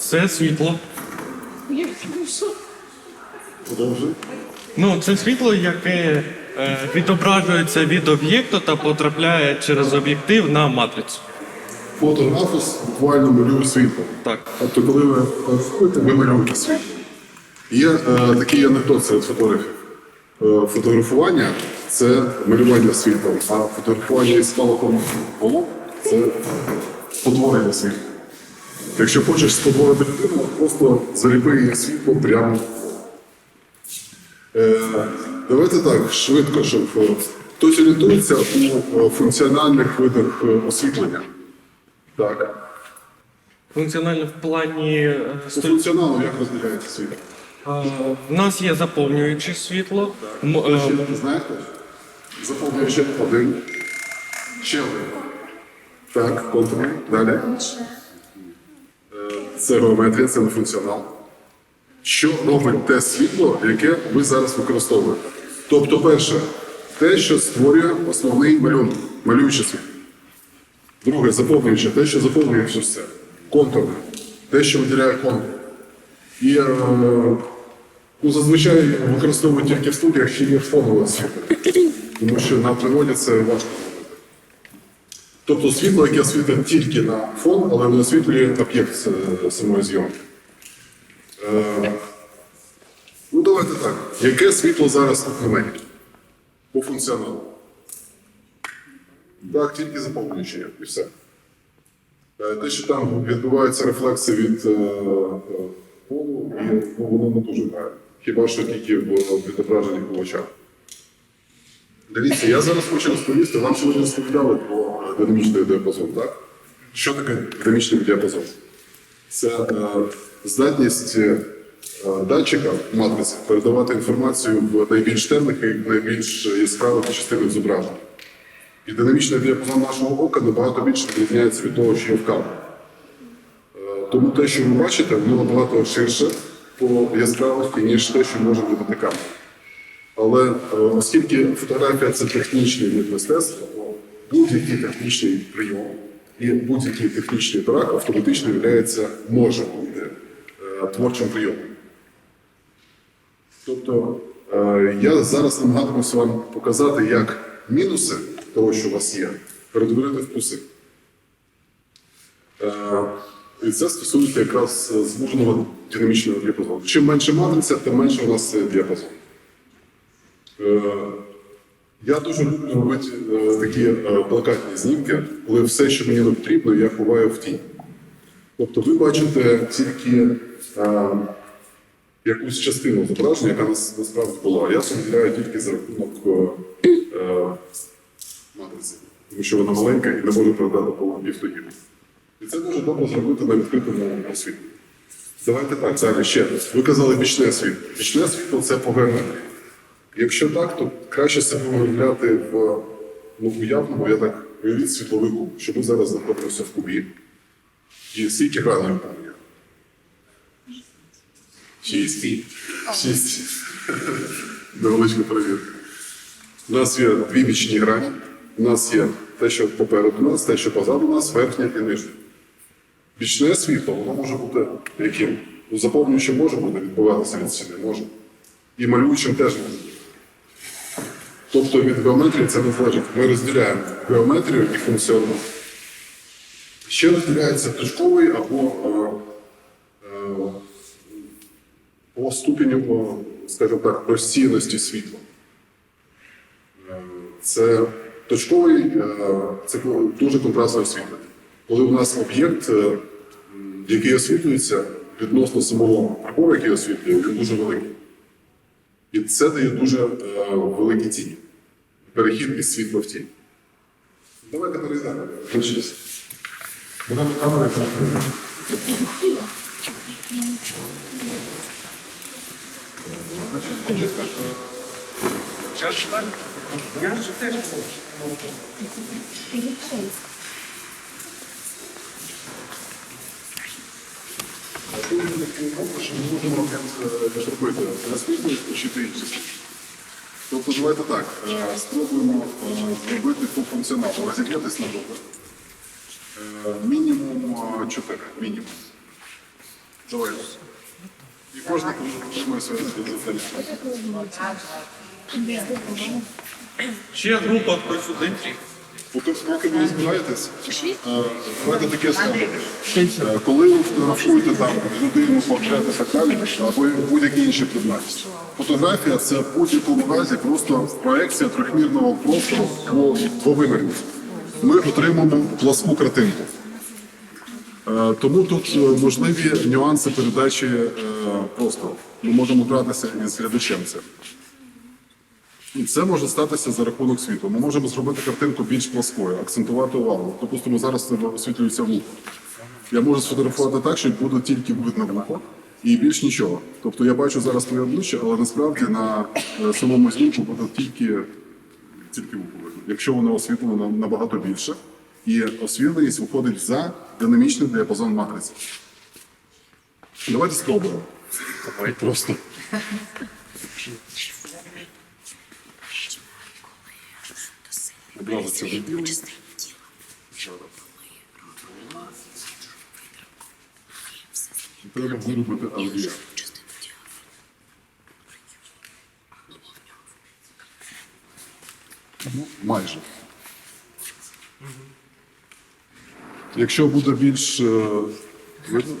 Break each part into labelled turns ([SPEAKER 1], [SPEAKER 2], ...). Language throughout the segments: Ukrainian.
[SPEAKER 1] Це світло.
[SPEAKER 2] Продовжуй.
[SPEAKER 1] Ну, це світло, яке е, відображується від об'єкту та потрапляє через об'єктив на матрицю.
[SPEAKER 2] Фотографус буквально малює світло.
[SPEAKER 1] Так.
[SPEAKER 2] Тобто, коли ви фотографуєте, ви малюєте світло. Є е, такий анекдот серед фотографів. Е, фотографування це малювання світла, а фотографування із спалахом волок це спотворення світла. Якщо хочеш спотворити людину, просто заліпи її світло прямо. Е, давайте так, швидко, щоб е, хтось орієнтується у е, функціональних видах е, освітлення. Так.
[SPEAKER 1] Функціонально в плані
[SPEAKER 2] По функціоналу як розділяється світло?
[SPEAKER 1] е, в нас є заповнююче світло. М- е,
[SPEAKER 2] Ще знаєте? Заповнює ще один. Ще один. Так, контур. Далі. Це геометрія, це не функціонал. Що робить те світло, яке ви зараз використовуєте? Тобто, перше, те, що створює основний малюнок, малююче світло. Друге, заповнююче, те, що заповнює все це. Контурне, те, що виділяє контур. І е, ну, зазвичай використовують тільки в студіях, що є фонове світло. Тому що на природі це важко. Тобто світло, яке світить тільки на фон, але не освітлює об'єкт е, самої зйомки. Е, ну, давайте так. Яке світло зараз на мені? По функціоналу. Так, тільки заповнюючи і все. Е, Те, що там відбувається рефлекси від е, е, полу, і ну, воно не дуже грає. Хіба що тільки в відображенні по очах. Дивіться, я зараз хочу розповісти, вам сьогодні розповідали про е, динамічний діапазон, так? Що таке динамічний діапазон? Це е, здатність е, датчика матриці передавати інформацію в найбільш темних і найбільш яскравих частинах зображення. І динамічний діапазон нашого ока набагато більше відрізняється від того, що є в камері. Е, Тому те, що ви бачите, воно набагато ширше по яскравості, ніж те, що може бути камера. Але е, оскільки фотографія це технічний вид мистецтва, будь-який технічний прийом і будь-який технічний трак автоматично являється, може бути творчим прийомом. Тобто е, я зараз намагатимуся вам показати, як мінуси того, що у вас є, перетворити в плюси. Е, І це стосується якраз звуженого динамічного діапазону. Чим менше матриця, тим менше у нас діапазон. Е, Я дуже люблю робити е, такі е, плакатні знімки, коли все, що мені не потрібно, я ховаю в тінь. Тобто ви бачите тільки якусь частину зображення, яка нас насправді була. Я виділяю тільки за рахунок матриці, тому що вона маленька і не може передати по півтоні. І це дуже добре зробити на відкритому освітлі. Давайте так, зараз ще. раз. Ви казали бічне світло. Бічне світло це по геометрії. Якщо так, то краще себе уявляти в ну, уявному, я так уявіть світловий куб, що ми зараз знаходимося в кубі. І скільки гранів там є? Шість. Шість. Невеличка перевірка. У нас є дві бічні грані. У нас є те, що попереду нас, те, що позаду нас, верхнє і нижнє. Бічне світло, воно може бути яким? Ну, заповнюючим може бути відбуватися від стіни, може. І малюючим теж може бути. Тобто від геометрії це не залежить. Ми розділяємо геометрію і функціонал. Ще розділяється точковий або е, е, по ступеню, скажімо так, постійності світла. Е, Це точковий, це дуже контрастне освітлення. Коли у нас об'єкт, який освітлюється відносно самого прибору, який освітлює, він дуже великий. І це дає дуже е, великі тіні. Перехід із світла в тінь. Давайте перейдемо. Будемо камери. Тут буде такий умов, що ми можемо зробити розпізність включити інші. Тобто давайте так, спробуємо зробити по функціоналу, розігнятись на добре. Мінімум 4, мінімум. Давай. І кожен отримує своє завдання.
[SPEAKER 1] Ще група один.
[SPEAKER 2] Поки, ви збираєтесь, е, давайте таке ставимо. Е, Коли ви фотографуєте там людину, портрет і так далі, або будь-які інші предмети. Фотографія це в будь-якому разі просто проекція трьохмірного простору по двовимірні. Ми отримаємо пласку картинку. Е, Тому тут е, можливі нюанси передачі простору. Ми можемо гратися із глядачем цим. І це може статися за рахунок світла. Ми можемо зробити картинку більш плоскою, акцентувати увагу. Допустимо, зараз це освітлюється вухо. Я можу сфотографувати так, що буде тільки видно вухо і більш нічого. Тобто я бачу зараз твоє обличчя, але насправді на е, самому знімку буде тільки, тільки вухо видно. Якщо воно освітлено набагато більше, і освітленість виходить за динамічний діапазон матриці. Давайте спробуємо. Давай просто. Одразу це виб'ю. Треба виробити аудіо. Ну, майже. Якщо буде більш. е, видно?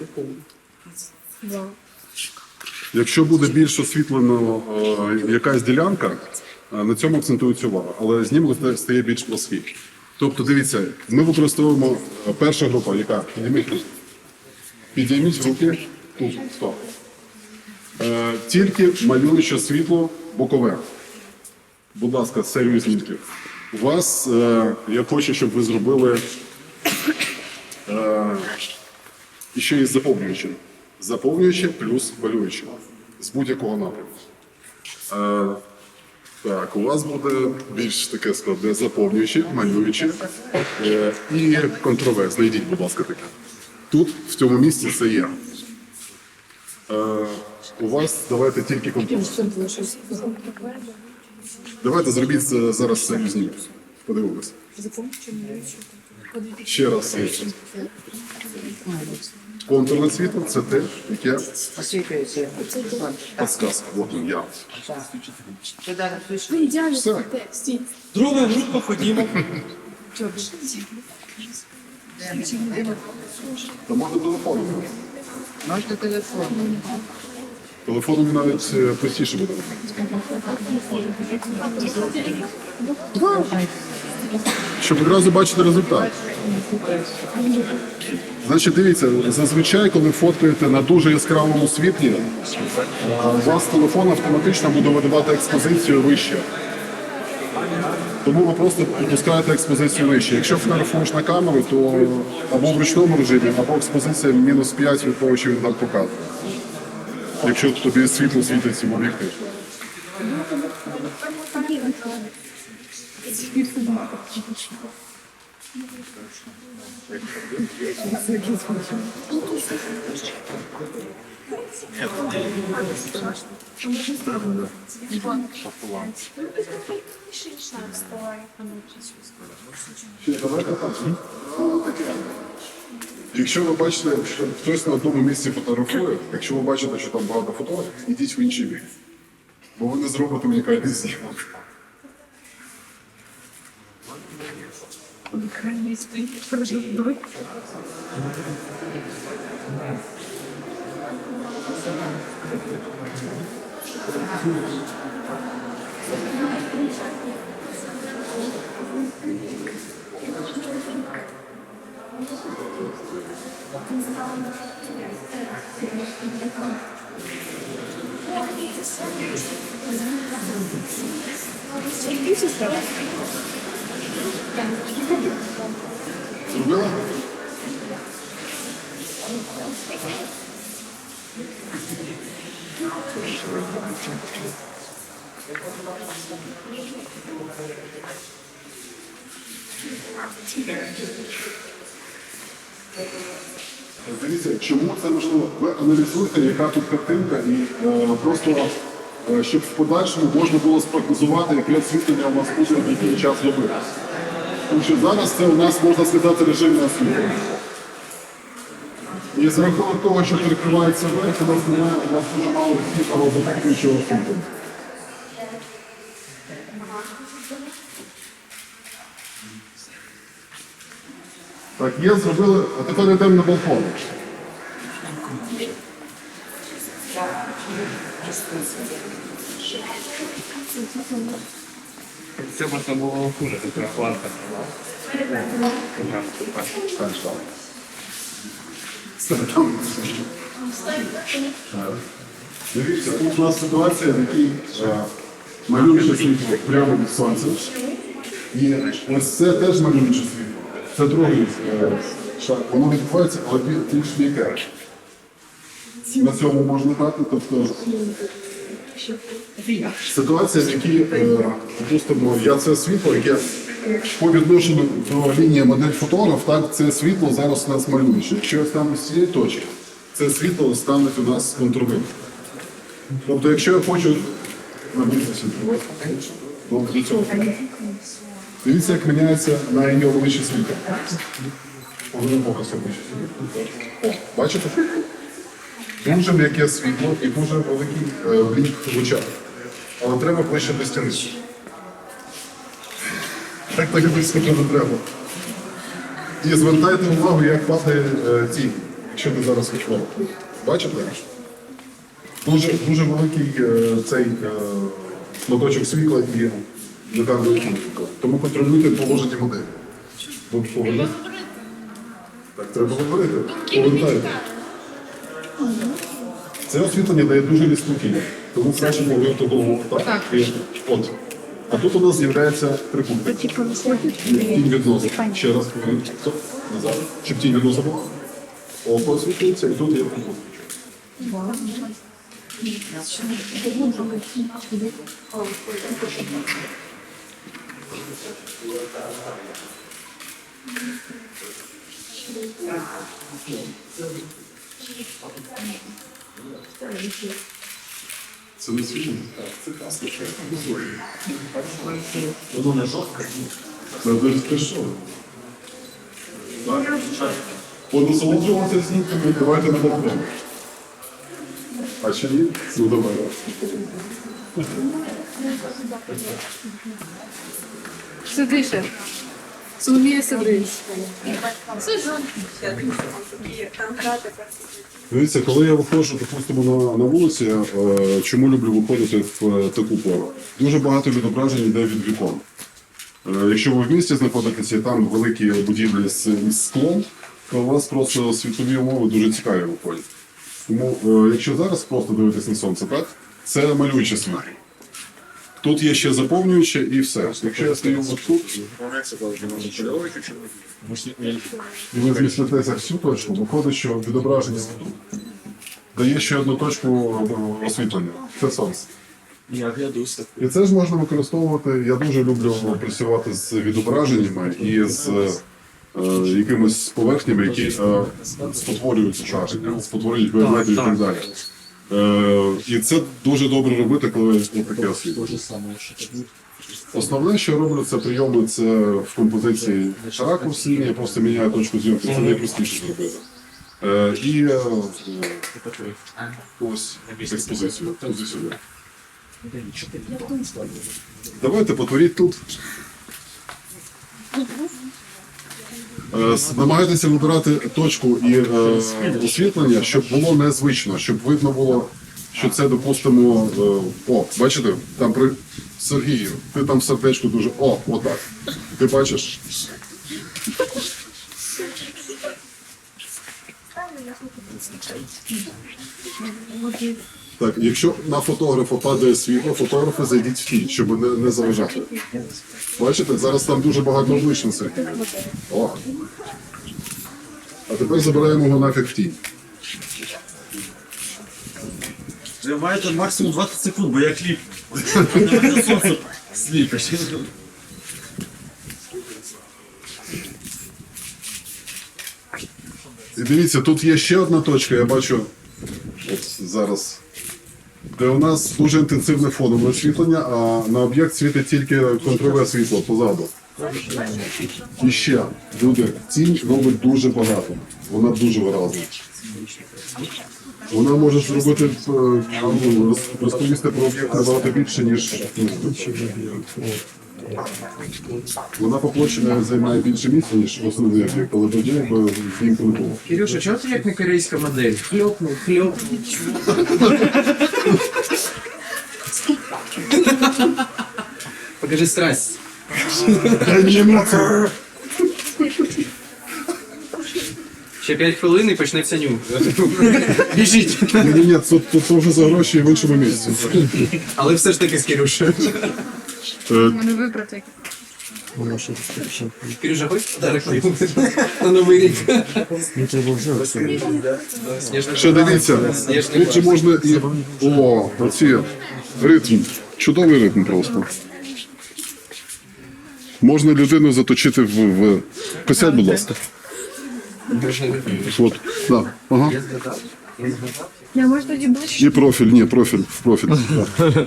[SPEAKER 2] Якщо буде більш освітлено е, якась ділянка, на цьому акцентується увага, але знімок стає- більш плоский. Тобто, дивіться, ми використовуємо е, перша група, яка підійміть. Підійміть руки тут, стоп. Е, тільки малююче світло бокове. Будь ласка, серію знімків. У вас е, я хочу, щоб ви зробили е, ще із заповнюючим. Заповнююче плюс малююче. З будь-якого напрямку. Е, так, у вас буде більш таке складне заповнююче, малююче е, і контрове. Знайдіть, будь ласка, таке. Тут, в цьому місці, це є. Е, у вас давайте тільки контрове. Давайте зробіть це зараз це знімків. Подивимося. Ще раз. Контурне світло це те, яке
[SPEAKER 3] Освітлюється.
[SPEAKER 2] підсказка. От він я.
[SPEAKER 4] Ідеально
[SPEAKER 2] Все.
[SPEAKER 4] стій.
[SPEAKER 1] Друга група ходімо.
[SPEAKER 2] Та можна телефоном.
[SPEAKER 3] Можна телефон.
[SPEAKER 2] Телефоном навіть е, простіше буде. Щоб одразу бачити результат. Значить, дивіться, зазвичай, коли фоткаєте на дуже яскравому світлі, у вас телефон автоматично буде видавати експозицію вище. Тому ви просто підпускаєте експозицію вище. Якщо фотографуєш на камеру, то або в ручному режимі, або експозиція мінус 5 від того, що він там показує. Якщо тобі світло світить цим об'єктив. Якщо ви бачите, що хтось на одному місці фотографує, якщо ви бачите, що там багато фотографів, ідіть в інший бік. Бо ви не зробите унікальний знімок.
[SPEAKER 5] Und können können nicht von sich drücken. Ich bin nicht so gut.
[SPEAKER 2] Ich bin nicht so gut. Ich bin nicht so gut. Ich bin
[SPEAKER 5] nicht so gut. Ich bin nicht so gut. Ich bin nicht so gut.
[SPEAKER 2] Зробила? Дивіться, чому це можливо? Ви аналізуєте, яка тут картинка, і е, просто е, щоб в подальшому можна було спрогнозувати, яке освітлення у нас буде в який час доби. Тому що зараз це у нас можна сказати режимне освітлення. І за рахунок того, що перекривається верх, у нас немає, у нас дуже мало світла розбудовуючого світла. Так, є, зробили, а тепер йдемо на балкон.
[SPEAKER 4] Це можна було хуже, така планка.
[SPEAKER 2] Дивіться, тут у нас ситуація, в якій е, малююче світло прямо від сонця. І ось це теж малююче світло. Це другий е, шаг. Воно відбувається, але бі- більш м'яке. На цьому можна грати, тобто ситуація, в якій, е, допустимо, я це світло, яке по відношенню до лінії модель фотограф, так, це світло зараз у нас малююче. Якщо я стану з цієї точки, це світло стане у нас контролем. Тобто, якщо я хочу для цього. Дивіться, як міняється на її обличчя світло. Фокус обличчя Бачите? Дуже м'яке світло і дуже великий е, блік в очах. Але треба ближче до стіни. Так так близько не треба. І звертайте увагу, як падає е, тінь, якщо ти зараз відкрив. Бачите? Дуже, дуже великий е, цей е, шматочок світла і детальної кімнати. Тому контролюйте положення моделі. Ви повернете? Так, треба говорити. Повертайте. Це освітлення дає дуже різку тінь. Тому краще повернути голову так. І, от. А тут у нас з'являється трикутник.
[SPEAKER 5] Типу.
[SPEAKER 2] Тінь відносить. Ще раз повернути. Назад. Щоб тінь відносила. Око освітлюється і тут є трикутник. Це не світло? Це класно. Воно не жорстко. Це дуже. Так. Понасолоджуватися знімками, давайте на балкон. А ще ні? Ну давай.
[SPEAKER 5] Сиди ще.
[SPEAKER 2] Дивіться, коли я виходжу, допустимо, на, на вулиці, е, чому люблю виходити в е, таку пору? Дуже багато відображень йде від вікон. Е, якщо ви в місті знаходитеся і там великі будівлі з, із склом, то у вас просто світлові умови дуже цікаві виходять. Тому, е, якщо зараз просто дивитись на сонце, так, це малююче світло. Тут є ще заповнююче і все. Якщо я стою от тут, і ви зміститеся всю точку, виходить, що відображення дає ще одну точку освітлення. Це сонце. І це ж можна використовувати. Я дуже люблю працювати з відображеннями і з е, якимись поверхнями, які е, спотворюють зображення, спотворюють геометрію і так далі. Е, і це дуже добре робити, коли є таке освітлення. Основне, що я роблю, це прийоми це в композиції ракурсні, я просто міняю точку зйомки, це найпростіше зробити. Е, і е, ось експозицію. Туди сюди. Давайте потворіть тут. Е, Намагайтеся вибирати точку і е, освітлення, щоб було незвично, щоб видно було, що це, допустимо, е, о, бачите, там при Сергію, ти там сердечко дуже. О, отак. Ти бачиш? Так, якщо на фотографа падає світло, фотографи зайдіть в тінь, щоб не, не заважати. Бачите, зараз там дуже багато облич на Сергія. О. А тепер забираємо його нафіг в тінь.
[SPEAKER 6] Ви маєте максимум 20 секунд, бо я кліп. Сонце сліпиш.
[SPEAKER 2] І дивіться, тут є ще одна точка, я бачу от зараз, де у нас дуже інтенсивне фонове освітлення, а на об'єкт світить тільки контрове світло позаду. І ще, люди, тінь робить дуже багато. Вона дуже виразна. Вона може зробити е, ну, розповісти про об'єкт набагато більше, ніж вона по площі займає більше місця, ніж основний об'єкт, але тоді якби знімку не було.
[SPEAKER 4] Кирюша, чого ти як не корейська модель? Хльопнув, хльопнув. Покажи страсть. Ще 5 хвилин і почнеться ню. Біжіть.
[SPEAKER 2] Ні, ні, тут, це вже за гроші в іншому місці.
[SPEAKER 4] Але все ж таки з Кирюшею.
[SPEAKER 5] Мене виправте.
[SPEAKER 4] Кирюша, хочеш подарок на новий рік? Сніжна
[SPEAKER 2] Ще дивіться, тут же можна і. О, оці ритм. Чудовий ритм просто. Можна людину заточити в. в... Присядь, будь ласка. От, да. Ага.
[SPEAKER 5] Я можу тоді ближче.
[SPEAKER 2] І профіль, ні, профіль, в профіль.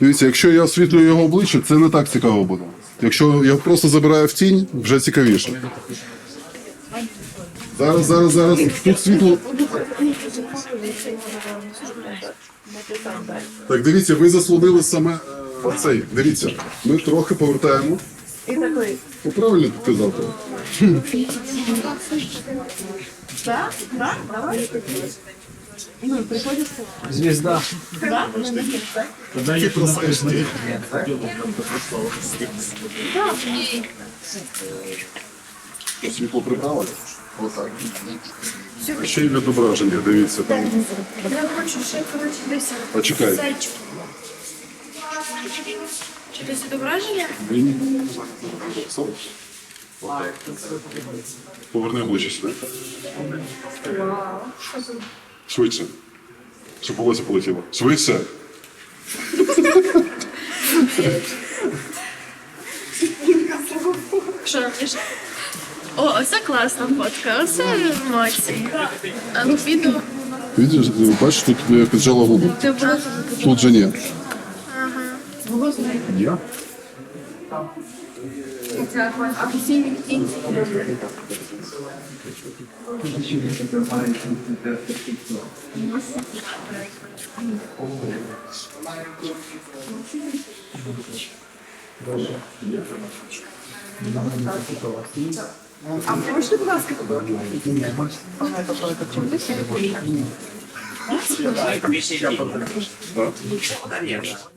[SPEAKER 2] Дивіться, якщо я освітлюю його обличчя, це не так цікаво буде. Якщо я просто забираю в тінь, вже цікавіше. Зараз, зараз, зараз. Тут світло. Так, дивіться, ви заслонили саме е, цей. Дивіться, ми трохи повертаємо. Такий. Правильно ти казав?
[SPEAKER 4] звізда.
[SPEAKER 2] Світло прибрали. Отак. Ще й відображення, дивіться там.
[SPEAKER 5] Я хочу ще, коротше, десь
[SPEAKER 2] Почекай.
[SPEAKER 5] зайчик. Через відображення?
[SPEAKER 2] Поверни обличчя сюди. Швидше. Щоб волосся полетіло. Швидше.
[SPEAKER 7] Що? О, оце класна фотка, оце емоції. А ну відео.
[SPEAKER 2] Видиш, бачиш, тут е, піджала губи.
[SPEAKER 7] Ти просто
[SPEAKER 2] Тут же ні. Я?
[SPEAKER 5] А можете, будь ласка,
[SPEAKER 2] Так?